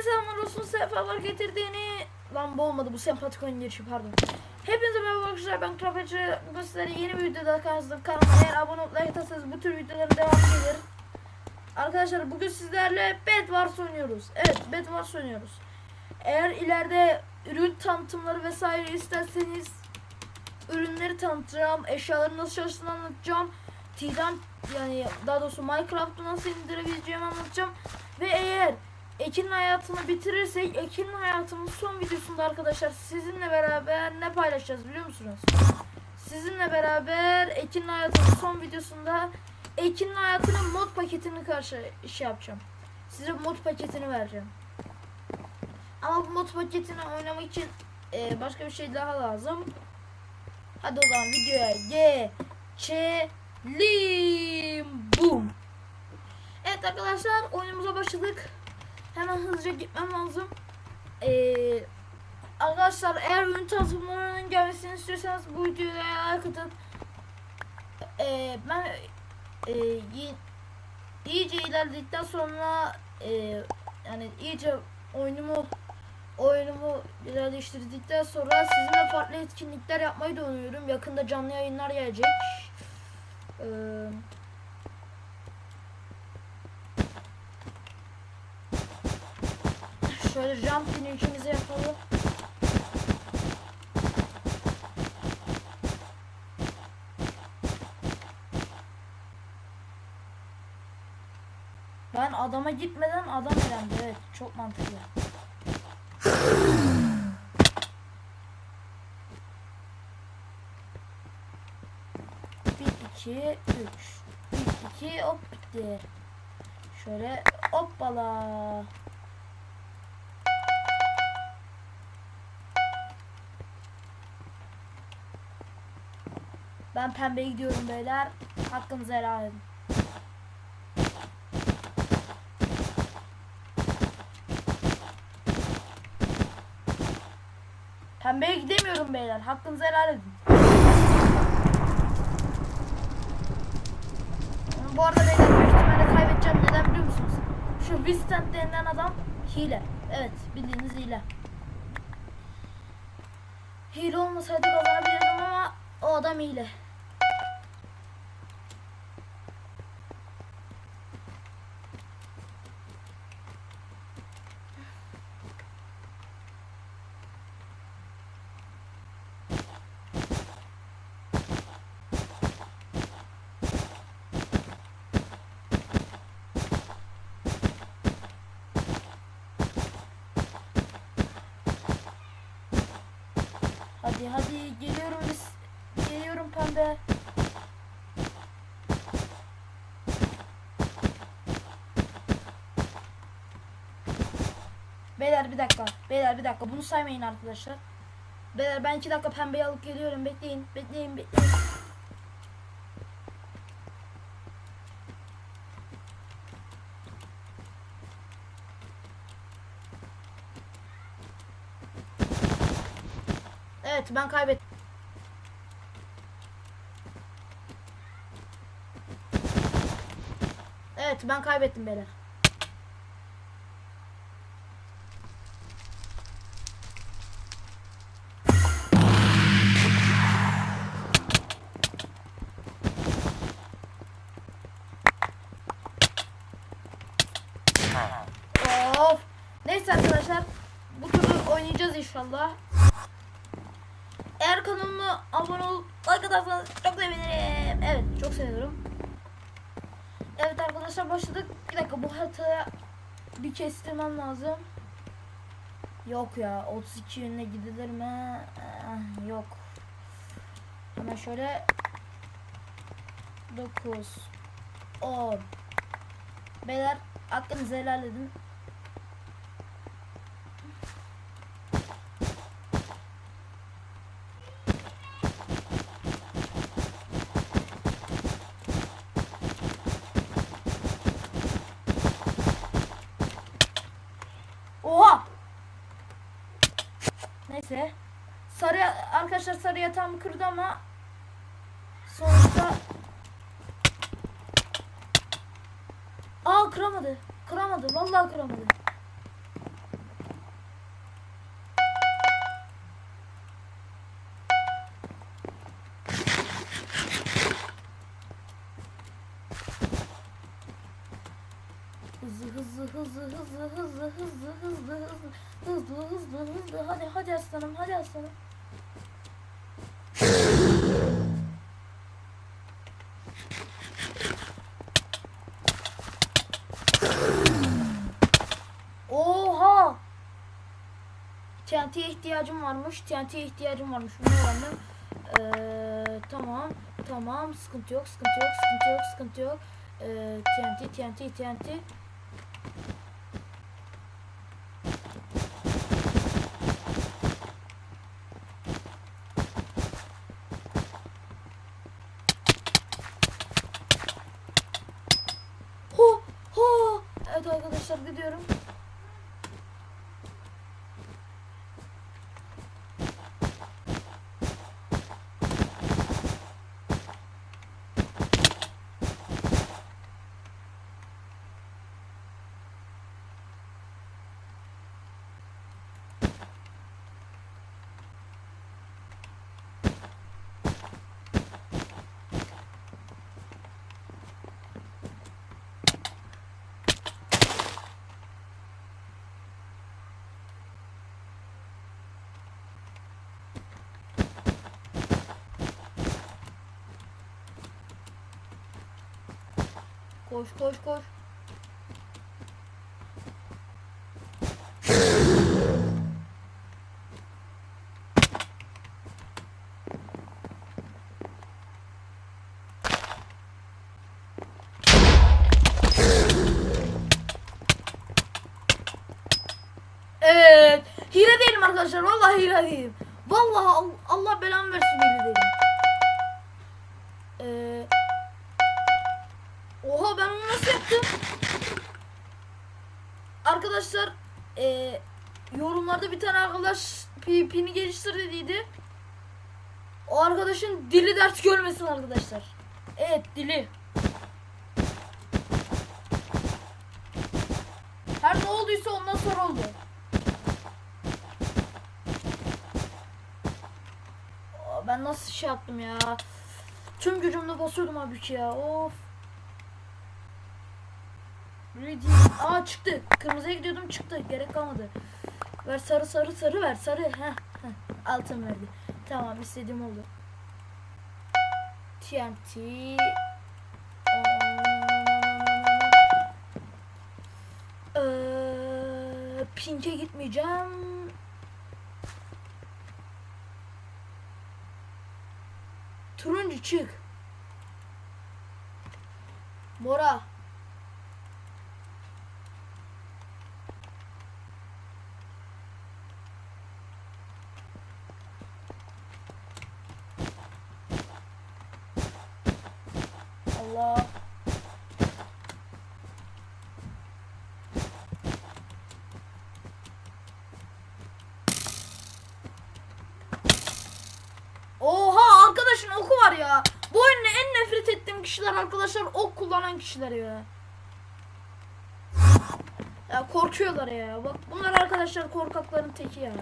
Hepinize selamlar olsun sefalar getirdiğini. Lan bu olmadı bu sempatik oyun girişi pardon. Hepinize merhaba arkadaşlar ben Krapacı Bugün sizlere yeni bir videoda karşınızdayım. Kanalıma eğer abone like atarsanız bu tür videoların devamı gelir. Arkadaşlar bugün sizlerle Bed Wars oynuyoruz. Evet Bed Wars oynuyoruz. Eğer ileride ürün tanıtımları vesaire isterseniz Ürünleri tanıtacağım Eşyaların nasıl çalıştığını anlatacağım. T'den yani daha doğrusu Minecraft'ı nasıl indirebileceğimi anlatacağım. Ve eğer Ekin'in hayatını bitirirsek Ekin'in hayatının son videosunda arkadaşlar sizinle beraber ne paylaşacağız biliyor musunuz? Sizinle beraber Ekin'in hayatının son videosunda Ekin'in hayatının mod paketini karşı şey yapacağım. Size mod paketini vereceğim. Ama bu mod paketini oynamak için e, başka bir şey daha lazım. Hadi o zaman videoya geçelim. Boom. Evet arkadaşlar oyunumuza başladık. Hemen hızlıca gitmem lazım. Ee, arkadaşlar eğer ürün tanıtımlarının gelmesini istiyorsanız bu videoya like atın. Ee, ben e, yi- iyice ilerledikten sonra e, yani iyice oyunumu oyunumu ilerleştirdikten sonra sizinle farklı etkinlikler yapmayı da umuyorum. Yakında canlı yayınlar gelecek. Ee, Şöyle jump finishimizi yapalım. Ben adama gitmeden adam elendi. Evet çok mantıklı. Bir, iki, üç. Bir, iki, hop bitti. Şöyle hoppala. Ben pembeye gidiyorum beyler. Hakkınızı helal edin. Pembeye gidemiyorum beyler. Hakkınızı helal edin. Bu arada beyler büyük ihtimalle kaybedeceğim. Neden biliyor musunuz? Şu Vistent denilen adam hile. Evet bildiğiniz hile. Hile olmasaydı kazanabilirdim o adam hile. Hadi hadi geliyorum biz. Pembe. Beyler bir dakika. Beyler bir dakika. Bunu saymayın arkadaşlar. Beyler ben iki dakika pembeyi alıp geliyorum. Bekleyin. Bekleyin. Bekleyin. Evet ben kaybettim. Evet ben kaybettim beyler. Of. Neyse arkadaşlar. Bu turu oynayacağız inşallah. Eğer kanalıma abone olup like atarsanız çok sevinirim. Evet çok sevinirim. Arkadaşlar başladık. Bir dakika bu haritaya bir kestirmem lazım. Yok ya 32 yönüne gidilir mi? Eh, yok. Hemen şöyle 9 10 Beyler aklınızı helal edin. Oha! Neyse. Sarı arkadaşlar sarı yatağımı kırdı ama sonuçta Aa kıramadı. Kıramadı. Vallahi kıramadı. Hızlı hızlı hızlı hızlı hızlı hızlı hızlı hızlı hızlı hızlı hadi hadi aslanım hadi aslanım. Oha! TNT'ye ihtiyacım varmış. TNT'ye ihtiyacım varmış. Bunu öğrendim. Ee, tamam. Tamam. Sıkıntı yok. Sıkıntı yok. Sıkıntı yok. Sıkıntı yok. Ee, TNT, TNT, TNT. Ho! Ho! Evet arkadaşlar gidiyorum. Koş koş koş. Evet. Hile değilim arkadaşlar. Vallahi hile değilim. Vallahi Al- Allah belamı versin hile değilim. Eee yorumlarda bir tane arkadaş PvP'ni geliştir dediydi. O arkadaşın dili dert görmesin arkadaşlar. Evet dili. Her ne olduysa ondan sonra oldu. Ben nasıl şey yaptım ya? Tüm gücümle basıyordum abi ki ya. Of. Ready. Aa çıktı. Kırmızıya gidiyordum çıktı. Gerek kalmadı. Ver sarı sarı sarı ver sarı. Heh, heh. Altın verdi. Tamam istediğim oldu. TNT. Ee, Pink'e gitmeyeceğim. Turuncu çık. Mora. Allah. Oha arkadaşın oku var ya. Bu oyunda en nefret ettiğim kişiler arkadaşlar ok kullanan kişiler ya. Ya korkuyorlar ya. Bak bunlar arkadaşlar korkakların teki ya.